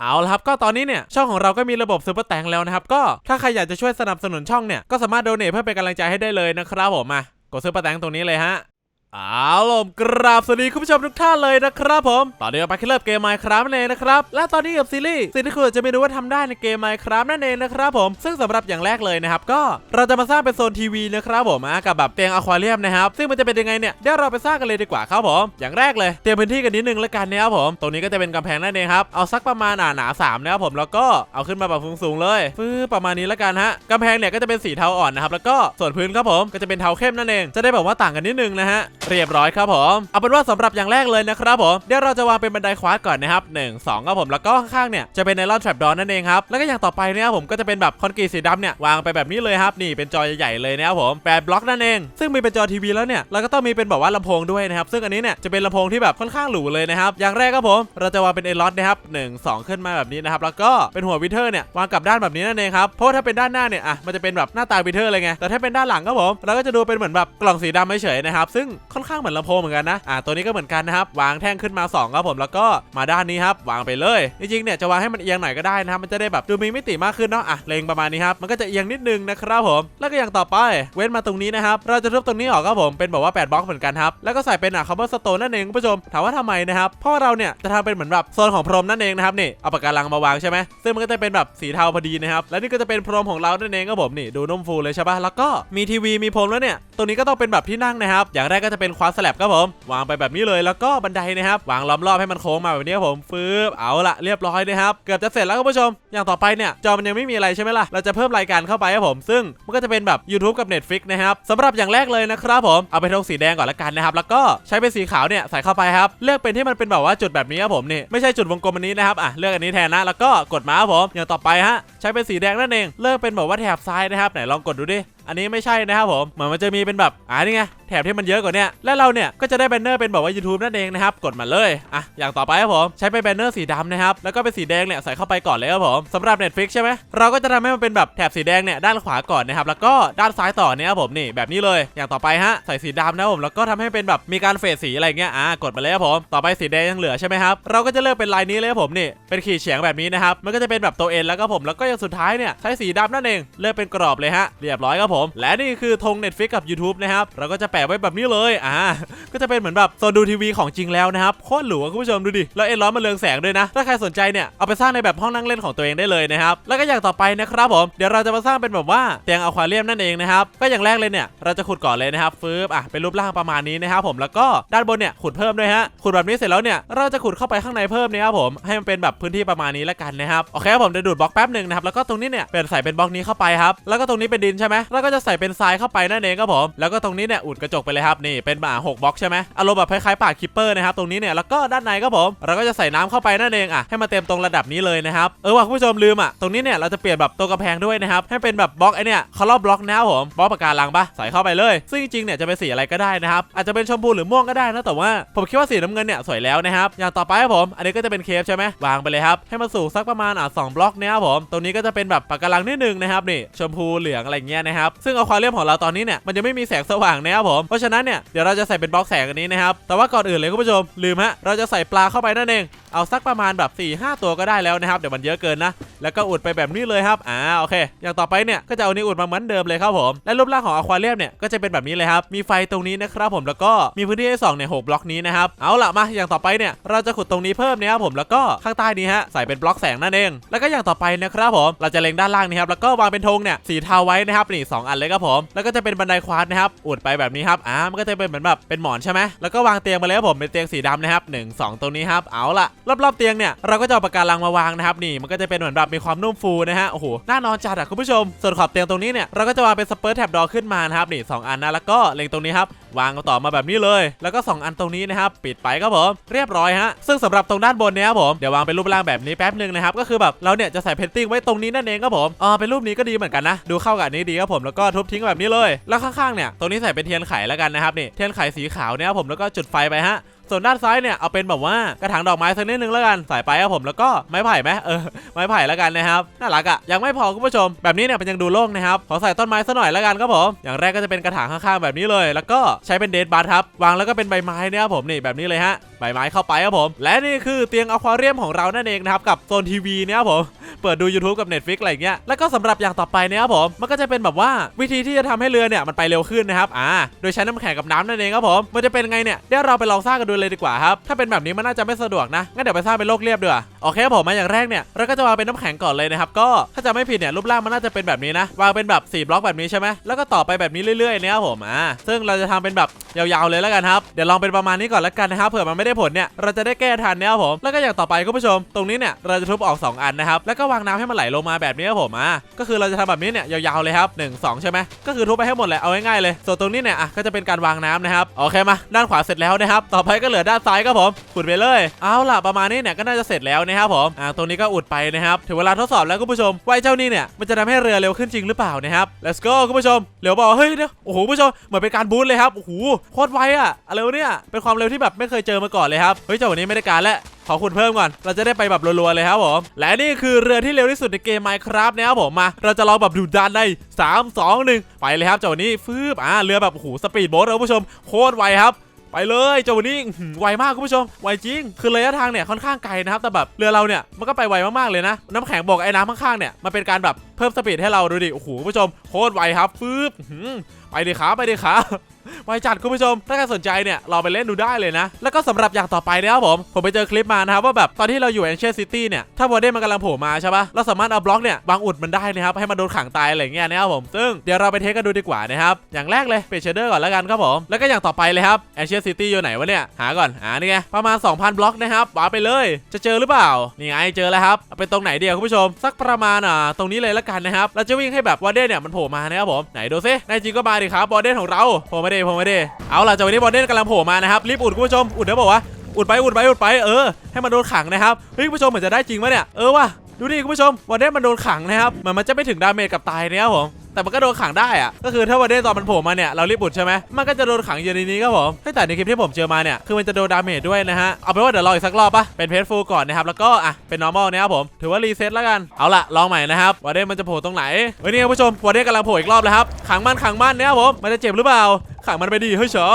เอาละครับก็ตอนนี้เนี่ยช่องของเราก็มีระบบซูเปอร์แตงแล้วนะครับก็ถ้าใครอยากจะช่วยสนับสนุนช่องเนี่ยก็สามารถโดเนทเพื่อเป็นกำลังใจให้ได้เลยนะครับผมมากดซูเปอร์แตงตรงนี้เลยฮะ เอาล่ะกราบสวัสดีคุณผู้ชมทุกท่านเลยนะครับผม ตอนนี้เราไปที่เริ่มเกม Minecraft นั่นเองนะครับ และตอนนี้กับซีรีส์สิ่งที่คุณจะไม่รู้ว่าทำได้ในเกม Minecraft นั่นเองนะครับผม ซึ่งสำหรับอย่างแรกเลยนะครับ ก็เราจะมาสร้างเป็นโซนทีวีนะครับผมกับแบบเตียงอควาเรียมนะครับ ซึ่งมันจะเป็นยังไงเนี่ยเดี๋ยวเราไปสร้างกันเลยดีกว่าครับผม อย่างแรกเลยเตรียมพื้นที่กันนิดนึงแล้วกันนะครับผม ตรงนี้ก็จะเป็นกำแพงนั่นเองครับ เอาสักประมาณหนาหนาสามนะครับผม แล้วก็เอาขึ้นมาแบบสูงๆเลยฟื้ประมาณนี้แล้วกันฮะกำแพงเนี่ยก็จะเป็นสีเทาอ่อนนะครับ แล้วก็ส่วนพื้นครับผมก็จะเป็นเทาเข้มนั่นเองจะได้แบบว่าต่างกันนิดนึงนะฮะเรียบร้อยครับผมเอาเป็นว่าสำหรับอย่างแรกเลยนะครับผมเดี๋ยวเราจะวางเป็นบันไดควาดก่อนนะครับหนึ่งสองครับผมแล้วก็ข้างๆเนี่ยจะเป็นไนลอนแทรปดอนนั่นเองครับแล้วก็อย่างต่อไปเนี่ยผมก็จะเป็นแบบคอนกรีตสีดำเนี่ยวางไปแบบนี้เลยครับนี่เป็นจอใหญ่ๆเลยนะครับผมแปดบล็อกนั่นเอง ซึ่งมีเป็นจอทีวีแล้วเนี่ยเราก็ต้องมีเป็นแบบว่าลำโพงด้วยนะครับซึ่งอันนี้เนี่ยจะเป็นลำโพงที่แบบค่อนข้างหรูเลยนะครับอย่างแรกครับผมเราจะวางเป็นเอลอสนะครับหนึ่งสองขึ้นมาแบบนี้นะครับแล้วก็เป็นหัววิเทอร์เนี่ยวางกลับด้านแบบนี้นั่นเองครับเพราะถ้าเป็นด้านหน้าเนี่ยอะมันจะเป็นแบบหน้าตาวิเทอร์เลยไงแต่ถ้าเป็นด้านหลังครับผมเราก็จะดูเป็นเหมือนแบบกล่องสีดำเฉยๆนะครับซึ่งค่อนข้างเหมือนลำโพงเหมือนกันนะอะตัวนี้ก็เหมือนกันนะครับวางแท่งขึ้นมาสองครับผมแล้วก็มาด้านนี้ครับวางไปเลยจริงๆเนี่ยจะวางให้มันเอียงหน่อยก็ได้นะครับมันจะได้แบบดูมีมิติมากขึ้นเนาะอะเลงประมาณนี้ครับมันก็จะเอียงนิดนึงนะครับผม แล้วก็อย่างต่อไปเว้นมาตรงนี้นะครับเราจะทุบตรงนี้ออกครับผมเป็นแบบว่า 8บล็อกเหมือนกันครับแล้วก็ใส่เป็นอะคาร์บอนสโตนนั่นเองคุณผู้ชมถามว่าทำไมนะครับเพราะเราเนี่ยจะทำเป็นเหมือนแบบโซนของพรมนั่นเองนะครับนี่เอาปากการังมาวางใช่ไหมซึ่งมันก็จะเป็นแบบสีเทาพอดีนะครับและนี่ก็จะเป็นพรมของเรานั่นเองครับผมนี่ดูนุ่มฟูเลยใช่ปะแล้วก็มีทีวีมีพรมแล้วเนี่ยตรงนี้ก็ต้องเป็นแบบที่นั่งนะครับอย่างแรกก็จะเป็นควาสแลบครับผม วางไปแบบนี้เลยแล้วก็บันไดนะครับ วางล้อมรอบให้มันโค้งมาแบบนี้ครับผมฟืบเอาละเรียบร้อยนะครับเกือบจะเสร็จแล้วคุณผู้ชม อย่างต่อไปเนี่ยจอมันยังไม่มีอะไรใช่ไหมล่ะเราจะเพิ่มรายการเข้าไปครับผมซึ่งมันก็จะเป็นแบบ YouTube กับ Netflix นะครับสำหรับอย่างแรกเลยนะครับผมเอาไปทงสีแดงก่อนละกันนะครับแล้วก็ใช้เป็นสีขาวเนี่ยใส่เข้าไปครับเลือกเป็นที่มันเป็นแบบว่าจุดแบบนี้ครับผมนี่ไม่ใช่จุดวงกลมอันนี้นะครับอะเลือกอันนี้แทนนะแล้วก็กดมาครับผมอย่างต่อไปฮะใช้เป็นสีแดงนั่นเองเลือกเป็นแบบว่าแถบซ้ายนะครับไหนลองกดดูดิ อันนี้ไม่ใช่นะครับผมเหมือนมันจะมีเป็นแบบอ่านี่ไงแถบที่มันเยอะกว่านี้และเราเนี่ยก็จะได้แบนเนอร์เป็นแบบว่า YouTube นั่นเองนะครับกดมาเลยอะอย่างต่อไปครับผมใช้เป็นแบนเนอร์สีดำนะครับแล้วก็เป็นสีแดงเนี่ยใส่เข้าไปก่อนเลยครับผมสำหรับ Netflix ใช่ไหมเราก็จะทำให้มันเป็นแบบแถบสีแดงเนี่ยด้านขวาก่อนนะครับแล้วก็ด้านซ้ายต่อเนี่ยครับผมนี่แบบนี้เลยอย่างต่อไปฮะใส่สีดำนะครับผมแล้วก็ทำให้เป็นแบบมีการเฟดสีอะไรเงี้ยอ่ากดมาเลยครับผมต่อไปสีแดงยังเหลือใช่ไหมครับเราก็จะเลือกเป็นลายนี้เลยครับผมนี่เป็นขีดเฉียงแบบนี้นะครับมันก็จะเป็นแบบตัวเอ็นแล้วก็ผมแล้วก็อย่างสุดท้ายเนี่ยใช้สีดำนั่นเองเลือกเป็นกรอบเลยฮะเรียบร้อยครับผมและนี่คือธง Netflix กับ YouTube นะครับเราก็จะแปะไว้แบบนี้เลยอ่าก็จะเป็นเหมือนแบบโซนดูทีวีของจริงแล้วนะครับโคตรหรูคุณผู้ชมดูดิแล้วเอ็นร้อนมาเรืองแสงด้วยนะ ถ้าใครสนใจเนี่ยเอาไปสร้างในแบบห้องนั่งเล่นของตัวเองได้เลยนะครับแล้วก็อย่างต่อไปนะครับผมเดี๋ยวเราจะมาสร้างเป็นแบบว่าเตียงอควาเรียมนั่นเองนะครับก็อย่างแรกเลยเนี่ยเราจะขุดก่อนเลยนะครับฟืบอะเป็นรูปร่างประมาณนี้นะครับผมแล้วก็ด้านบนเนี่ยขุดเพิ่มด้วยฮะขุดแบบนี้เสร็จแล้วเนี่ยเราจะขุดเข้าไปข้างในเพิ่มนะครับผมให้มันเป็นแบบพื้นที่ประมาณนี้ล้วกันนะครับโอเคผมเดี๋ยวดูดบล็อกแป๊บหนึ่งนะครับแล้วก็ตรงนี้เนี่ยเป็นใส่เป็นบล็อกนี้เข้าไปครับแล้วก็ตรงนี้เป็นดินใช่ไหมแล้วก็จะใส่เป็นทรายเข้าไปนั่นเองครับผม แล้วก็ตรงนี้เนี่ยอุดกระจกไปเลยครับนี่เป็นหมาหกบล็อกใช่ไหมอารมณ์แบบคล้ายๆปากคิปเปอร์นะครับตรงนี้เนี่ยแล้วก็ด้านในครับผม เราก็จะใส่น้ำเข้าไปนั่นเองอะให้มาเต็มตรงระดับนี้เลยนะครับเออว่ะคุณผู้ชมลืมอะตรงนี้เนี่ยเราจะเปลี่ยนแบบตัวกระแพงด้วยนะครับให้เป็นแบบบล็อกไอเนี่ยคอลบล็อกนะครับผมบล็อกปากการังปะใส่เข้าไปเลยซึ่งจริงๆเนี่ยจะเป็นสีอะไรก็ได้นะครับอาจจะเป็นชมพูหรือม่วงก็ได้นะแต่ว่าผมคิดว่าสีน้ำเงินเนี่ยสวยแล้วนะครับอย่างต่อไปครับผม อันนี้ก็จะเป็นเคฟใช่ไหมวางไปเลยครับให้มันสูงสักประมาณอะสองบล็อกนี่ยครับผมตรงนี้ก็จะเป็นแบบปากการังนิดนึงนะครับนี่ชมพูเหลืองอะไรเงี้ยนะครับซึ่งอควาเรียมของเราตอนนี้เนี่ยมันยังไม่มีแสงสว่างนะครับผมเพราะฉะนั้นเนี่ยเดี๋ยวเราจะใส่เป็นบล็อกแสงอันนี้นะครับแต่ว่าก่อนอื่นเลยคุณผู้ชมลืมฮะเราจะใส่ปลาเข้าไปนั่นเองเอาสักประมาณแบบ4ี่ห้าตัวก็ได้แล้วนะครับเดี๋ยวมันเยอะเกินนะแล้วก็อุดไปแบบนี้เลยครับอ่าโอเค อย่างต่อไปเนี่ยก็จะเอานี้อุดมาเหมือนเดิมเลยครับผมและรูปร่างของอควาเรียมเนี่ยก็จะเป็นแบบนี้เลยครับมีไฟตรงนี้นะครับผมแล้วก็มีพื้นที่ให้สองเนี่ยหกบล็อกนี้นะครับเอาละมาอย่างต่อไปเนี่ยเราจะขุดตรงนี้เพิ่มนี่ยครับผมแล้วก็ข้างใต้นี้ฮะใส่เป็นบล็อกแสงนั่นเอง แล้วก็อย่างต่อไปนะครับผมเราจะเล็งด้านล่างนี่ครับแล้วก็วางเป็นธงเนี่ยสีเทาไว้นะครับนี่สองอันเลยครับผม แล้วก็จะเป็นบันไดควาดนะครับอุดไปแบบนี้ครับอ่ามันก็จะเป็นเหมือนแบบเป็นหมอนใช่ไหมแล้วก็วางเตียงมาเลยครับผมเป็นเตียงสีดำนะครับหนึ่งสองตรงนี้ครับเอาละรอบๆเตียงเนี่ยเราก็จะเอาปากการังมาวางนะครับนี่มันก็จะเป็นเหมือนแบบมีความนุ่มฟูนะฮะโอ้โหน่านอนจัดอะคุณผู้ชมส่วนขอบเตียงตรงนี้เนี่ยเราก็จะวางเป็นสเปิร์ตแท็บดอขึ้นมานะครับนี่สองอันนะแล้วก็เล็งตรงนี้ครับ วางต่อมาแบบนี้เลย แล้วก็ 2 อันตรงนี้นะครับปิดไปครับผมเรียบร้อยฮะซึ่งสำหรับตรงด้านบนเนี้ยครับผมเดี๋ยววางเป็นรูปร่างแบบนี้แป๊บหนึ่งนะครับก็คือแบบเราเนี่ยจะใส่เพนติ้งไว้ตรงนี้นั่นเองครับผมอ๋อเป็นรูปนี้ก็ดีเหมือนกันนะ ดูเข้ากับนี้ดีครับผมแล้วก็ทุบทิ้งแบบนี้เลย แล้วข้างๆเนี่ยตรงนี้ใส่เป็นเทียนไขแล้วกันนะครับนี่เทียนไขสีขาวเนี่ยครับผมแล้วก็จุดไฟไปฮะ ส่วนด้านซ้ายเนี่ยเอาเป็นแบบว่ากระถางดอกไม้สักนิดนึงแล้วกันใส่ไปครับผมแล้วก็ไม้ไผ่ไหมเออไม้ไผ่แล้วกันนะครับน่ารักอะยังไม่พอคุณผู้ชม แบบนี้เนี่ยมันยังดูโล่งนะครับขอใส่ต้นไม้ซะหน่อยแล้วกันครับผมอย่างแรกก็จะเป็นกระถางข้างๆแบบนี้เลย แล้วก็ใช้เป็นเดทบัสครับวางแล้วก็เป็นใบไม้เนี่ยครับผมนี่แบบนี้เลยฮะใบไม้เข้าไปครับผม และนี่คือเตียงอควาเรียมของเรานั่นเองนะครับกับโซนทีวีเนี่ยครับผม เปิดดู YouTube กับ Netflix อะไรเงี้ยแล้วก็สำหรับอย่างต่อไปนี่ยครับผมมันก็จะเป็นแบบว่าวิธีที่จะทำให้เรือเนี่ยมันไปเร็วขึ้นนะครับอ่าโดยใช้น้ำแข็งกับน้ำนั่นเองครับผมมันจะเป็นไงเนี่ยเดี๋ยวเราไปลองสร้างกันดูเลยดีกว่าครับถ้าเป็นแบบนี้มันน่าจะไม่สะดวกนะงั้นเดี๋ยวไปสร้างเป็นโลกเรียบดีกว่าโอเคผมมาอย่างแรกเนี่ยเราก็จะวางเป็นน้ำแข็งก่อนเลยนะครับก็ถ้าจะไม่ผิดเนี่ยรูปร่างมันน่าจะเป็นแบบนี้นะวางเป็นแบบ4บล็อกแบบนี้ใช่ไหมแล้วก็ต่อไปแบบนี้เรื่อยๆนี่ยครับผมอ่าซึ่งเราจะทำเป็นแบบยาวๆเลยแล้วกันครับเดี๋ยวลองเป็นประมาณนี้ก่อนแล้วกันนะครับเผื่อมันไม่ได้ผลเนี่ยเราจะได้แก้ทันนี่ยครับผมแล้วก็อย่างต่อไปคุณผู้ชม ตรงนี้เนี่ยเราจะทุบออก 2 อันนะครับแล้วก็วางน้ำให้มันไหลลงมาแบบนี้ครับผมอ่าก็คือเราจะทำแบบนี้เนี่ยยาวๆเลยครับ1 2 ใช่ไหมก็คือทุบไปให้หมดเลยเอาง่ายๆเลยส่วนตรงนี้เนี่ยอะก็จะเป็นการวางน้ำนะครับโอเคมาด้านขวาเสร็จแล้วนะครับต่อไปก็เหลือด้านซ้ายครับผมขุดไปเลยเอาล่ะประมาณนี้เนี่ยก็น่าจะเสร็จแล้วนะครับผมอ่าตรงนี้ก็อุดไปนะครับถึงเวลาทดสอบแล้วคุณผู้ชมว่าไอ้เจ้านี่เนี่ยมันจะทำให้เรือเร็วขึ้นจริงหรือเปล่านะครับ let's go คุณผู้ชมเหลียวบอกว่าเฮ้ยเดี๋ยโอ้โหคุณผู้ชมเหมือนเป็นการบูสต์เลยครับโอ้โหโคตรไวอะอะไรวะเนี่ยเป็นความเร็วที่แบบไม่เคยเจอมาก่อนเลยครับเฮ้ยเจ้าวันนี้ไม่ได้การแล้ว ขอขุดเพิ่มก่อน เราจะได้ไปแบบรัวๆเลยครับผม และนี่คือเรือที่เร็วที่สุดในเกม Minecraft นะครับผมมา เราจะลองแบบดูดันใน3 2 1 ไปเลยครับเจ้าวันนี้ฟืบอ่าเรือแบบโอ้โหสปีดโบ๊ทครับคุณผู้ชมโคตรไวครับไปเลยเจ้าวันนี้ไวมากคุณผู้ชมไวจริง คือระยะทางเนี่ยค่อนข้างไกลนะครับแต่แบบเรือเราเนี่ยมันก็ไปไวมากๆเลยนะ น้ำแข็งบอกไอ้น้ำข้างๆเนี่ยมันเป็นการแบบเพิ่มสปีดให้เราดูดิ โอ้โหคุณผู้ชมโคตรไวครับฟืบไปดิครับไปดิครับไวจัดคุณผู้ชม ถ้าใครสนใจเนี่ยเราไปเล่นดูได้เลยนะ แล้วก็สำหรับอย่างต่อไปนะครับผม ผมไปเจอคลิปมานะครับว่าแบบตอนที่เราอยู่แอนเชสซิตี้เนี่ย ถ้าวอร์เดนมันกำลังโผล่มาใช่ปะเราสามารถเอาบล็อกเนี่ยวางอุดมันได้นะครับ ให้มันโดนขังตายอะไรเงี้ยนะครับผม ซึ่งเดี๋ยวเราไปเทสกันดูดีกว่านะครับ อย่างแรกเลยเปเชเดอร์ก่อนแล้วกันครับผม แล้วก็อย่างต่อไปเลยครับแอนเชสซิตี้อยู่ไหนวะเนี่ย หาก่อนอ่านี่ไง ประมาณ 2,000 บล็อกนะครับวาไปเลย จะเจอหรือเปล่า นี่ไงเจอแล้วครับเอาไปตรงไหนเดียวคุณผู้ชม สักประมาณอ่าตรงนี้เลยแล้วกันนะครับเราจะวิ่งให้แบบวอร์เดนเนี่ยมันโผล่มานะครับผมไหนดูซิในจริงก็มาดิครับวอร์เดนของเราโผล่มาดิโผล่มาดิเอาล่ะจากวันนี้วอร์เดนกำลังโผล่มานะครับรีบอุดคุณผู้ชมอุดนะบอกว่าอุดไปอุดไปอุดไปเออให้มันโดนขังนะครับเฮ้ยคุณผู้ชมเหมือนจะได้จริงปะเนี่ยเออว่ะดูดิคุณผู้ชมวอร์เดนมันโดนขังนะครับเหมือนมันจะไม่ถึงดาเมจกับตายนะครับผม แต่มันก็โดนขังได้อะก็คือถ้าวอร์เดนตอนมันโผล่มาเนี่ยเรารีบอุดใช่ไหมมันก็จะโดนขังอยู่ในนี้ครับผมแต่ในคลิปที่ผมเจอมาเนี่ยคือมันจะโดนดาเมจด้วยนะฮะเอาเป็นว่าเดี๋ยวรออีกสักรอบปะเป็นเพจฟูลก่อนนะครับแล้วก็อะเป็น normal นะครับผมถือว่ารีเซ็ตแล้วกันเอาละลองใหม่นะครับวอเดนมันจะโผล่ตรงไหนเฮ้ยนี่คุณผู้ชมวอเดนกำลังโผล่อีกรอบแล้วครับขังมันขังมันนะครับผมมันจะเจ็บหรือเปล่าขังมันไปดีเฮ้ยเฉอ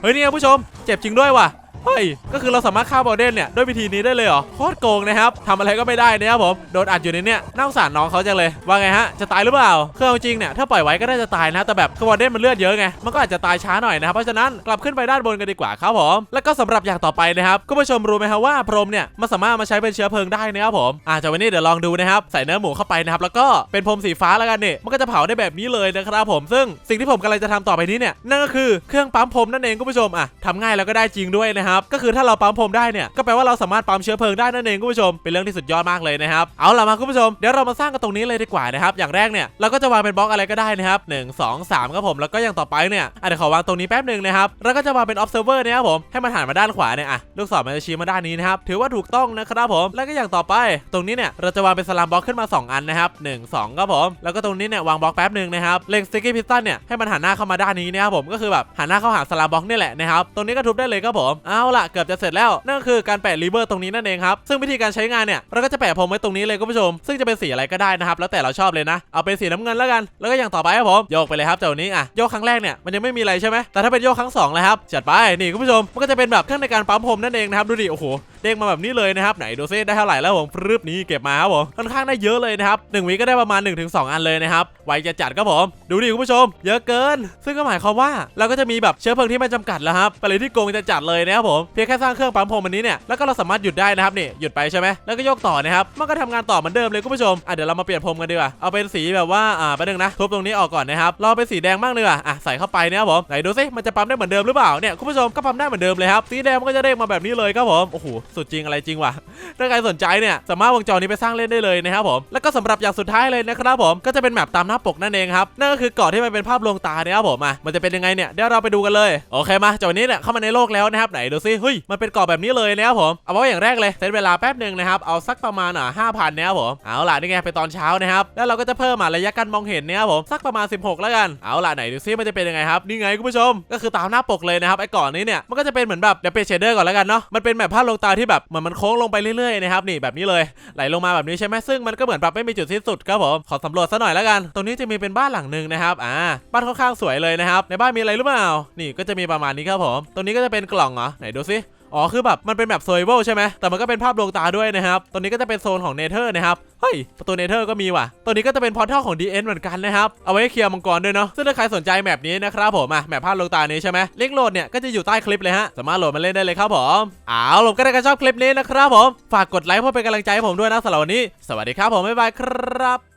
เฮ้ยนี่คุณผู้ชมเจ็บจริงด้วยว่ะ เฮ้ย ก็คือเราสามารถฆ่าบอลเดนเนี่ยด้วยวิธีนี้ได้เลยเหรอ โคตรโกงนะครับทำอะไรก็ไม่ได้นะครับผม โดนอัดอยู่ในเนี่ยน่าสงสารน้องเขาจังเลย ว่าไงฮะ จะตายหรือเปล่าคือเอาจริงเนี่ยถ้าปล่อยไว้ก็น่าจะตายนะ แต่แบบคือบอลเดนมันเลือดเยอะไง มันก็อาจจะตายช้าหน่อยนะครับ เพราะฉะนั้นกลับขึ้นไปด้านบนกันดีกว่าครับผม แล้วก็สำหรับอย่างต่อไปนะครับคุณผู้ชมรู้ไหมครับว่าพรมเนี่ยมันสามารถมาใช้เป็นเชื้อเพลิงได้นะครับผมอาจจะวันนี้เดี๋ยวลองดูนะครับใส่เนื้อหมูเข้าไปนะครับแล้วก็เป็นพรมสีฟ้าแล้วกันเนี่ยมันก็จะเผาได้แบบนี้เลยนะครับผมซึ่งสิ่งที่ผมกำลังจะทำต่อไปนี้เนี่ยนั่นก็คือเครื่องปั๊มพรมนั่นเองคุณผู้ชมอะทำง่ายแล้วก็ได้จริงด้วยนะครับก็คือถ้าเราปั๊มพรมได้เนี่ยก็แปลว่าเราสามารถปั๊มเชื้อเพลิงได้นั่นเองคุณผู้ชมเป็นเรื่องที่สุดยอดมากเลยนะครับเอาล่ะมาคุณผู้ชมเดี๋ยวเรามาสร้างกันตรงนี้เลยดีกว่านะครับอย่างแรกเนี่ยเราก็จะวางเป็นบล็อกอะไรก็ได้นะครับ1 2 3ครับผมแล้วก็อย่างต่อไปเนี่ยอะเดี๋ยวขอวางตรงนี้แป๊บหนึ่งนะครับแล้วก็จะวางเป็น observer นะครับผมให้มันหันมาด้านขวาเนี่ยอะลูกศรมันจะชี้มาด้านนี้นะครับถือว่าถูกต้องนะครับผมแล้วก็อย่างต่อไป ตรงนี้เนี่ยเราจะวางเป็นสลามบล็อกขึ้นมา 2 อันนะครับ1 2ครับผมแล้วก็ตรงนี้เนี่ยวางบล็อกแป๊บหนึ่งนะครับเล็งสติ๊กกี้พิสตันเนี่ยให้มันหันหน้าเข้ามาด้านนี้นะครับผมก็คือแบบหันหน้าเข้าหาสลามบล็อกนี่แหละนะครับตรงนี้ก็ทุบได้เลยครับผมเอาล่ะเกือบจะเสร็จแล้ว นั่นก็คือการแปะรีเวอร์ตรงนี้นั่นเองครับ ซึ่งวิธีการใช้งานเนี่ยเราก็จะแปะพรมไว้ตรงนี้เลยคุณผู้ชม ซึ่งจะเป็นสีอะไรก็ได้นะครับ แล้วแต่เราชอบเลยนะ เอาเป็นสีน้ำเงินแล้วกัน แล้วก็อย่างต่อไปครับผมโยกไปเลยครับเจ้านี้อะโยกครั้งแรกเนี่ยมันยังไม่มีอะไรใช่ไหมแต่ถ้าเป็นโยกครั้งสองเลยครับจัดไปนี่คุณผู้ชมมันก็จะเป็นแบบเครื่องในการปั๊มพรมนั่นเองนะครับดูดิโอ้โหเด้งมาแบบนี้เลยนะครับไหนดูซิได้เท่าไหร่แล้วผมรึบนี้เก็บมาครับผมค่อนข้างได้เยอะเลยนะครับหนึ่งวิก็ได้ประมาณ 1-2 อันเลยนะครับไวจะจัดครับผมดูดิคุณผู้ชม เยอะเกิน ซึ่งก็หมายความว่าเราก็จะมีแบบเชื้อเพลิงที่ไม่จำกัดแล้วครับไปเลยที่โกงจะจัดเลยนะครับผมเพียงแค่สร้างเครื่องปั๊มพรมอันนี้เนี่ยแล้วก็เราสามารถหยุดได้นะครับนี่หยุดไปใช่ไหมแล้วก็ยกต่อนะครับมันก็ทำงานต่อเหมือนเดิมเลยคุณผู้ชมอะเดี๋ยวเรามาเปลี่ยนพรมกันดีกว่าเอาเป็นสีแบบว่าอ่าไปบนึงนะทุบตรงนี้ออกก่อนนะครับเราเป็นสีแดงบ้างดีกว่าอะใส่เข้าไปนี่ยครับผมไหนดูซิมันจะปั๊มได้เหมือนเดิมหรือเปล่าเนี่ยคุณผู้ชมก็ปั๊มได้เหมือนเดิมเลยครับสีแดงมันก็จะเด้งมาแบบนี้เลยครับผมโอ้โหสุดจริงอะไรจริงว่ะถ้าใครสนใจเนี่ยสามารถวงจรนี้ไปสร้างเล่นได้เลยนะครับผมแล้วก็สำหรับอย่างสุดท้ายเลยนะครับผมก็จะเป็นแมปตามหน้าปกนั่นเองครับนั่นก็คือเกาะที่มันเป็นภาพลวงตานี่ยครับผมอะมันจะเป็นยังไงเนี่ยเดี๋ยวเราไปดูกันเลยโอเคมาจากวันนี้เนี่ยเข้ามาในโลกแล้วนะครับไหนดูซิเฮ้ยมันเป็นเกาะแบบนี้เลยนะครับผมเอาไว้อย่างแรกเลยเซตเวลาแป๊บหนึ่งนะครับเอาสักประมาณอะห้าพันนะครับผมเอาล่ะนี่ไงไปตอนเช้านะครับแล้วเราก็จะเพิ่มอะระยะการมองเห็นเนี่ยครับผมสักประมาณ 16 แล้วกันเอาล่ะไหนดูซิมันจะเป็นยังไงครับนี่ไงคุณผู้ชม ก็คือตามหน้าปกเลยนะครับไอ้เกาะนี้เนี่ยมันก็จะเป็นเหมือนแบบเดี๋ยวเปเชเดอร์ก่อนแล้วกันเนาะมันเป็นแบบภาพลงตาที่แบบเหมือนมันโค้งลงไปเรื่อยๆนะครับนี่แบบนี้เลยไหลลงมาแบบนี้ใช่ไหมซึ่งมันก็เหมือนแบบไม่มีจุดสิ้นสุดครับผมขอสำรวจซะหน่อยแล้วกัน ตรงนี้จะมีเป็นบ้านหลังหนึ่งนะครับอ่าบ้านค่อนข้างสวยเลยนะครับในบ้านมีอะไรหรือเปล่านี่ก็จะมีประมาณนี้ครับผมตรงนี้ก็จะเป็นกล่องเหรอไหนดูซิอ๋อคือแบบมันเป็นแบบโซเวลใช่ไหมแต่มันก็เป็นภาพดวงตาด้วยนะครับตรงนี้ก็จะเป็นโซนของเนเธอร์นะครับเฮ้ยประตูเนเธอร์ก็มีว่ะตัวนี้ก็จะเป็นพอร์ทัลของ DN เหมือนกันนะครับเอาไว้เคลียร์มังกรด้วยเนาะซึ่งถ้าใครสนใจแมปนี้นะครับผมอะแมปภาพดวงตานี้ใช่ไหมลิงก์โหลดเนี่ยก็จะอยู่ใต้คลิปเลยฮะสามารถโหลดมาเล่นได้เลยครับผมเอาผมก็ได้กระชอบคลิปนี้นะครับผมฝากกดไลค์เพื่อเป็นกำลังใจให้ผมด้วยนะสำหรับวันนี้ สวัสดีครับผมบ๊ายบายครับ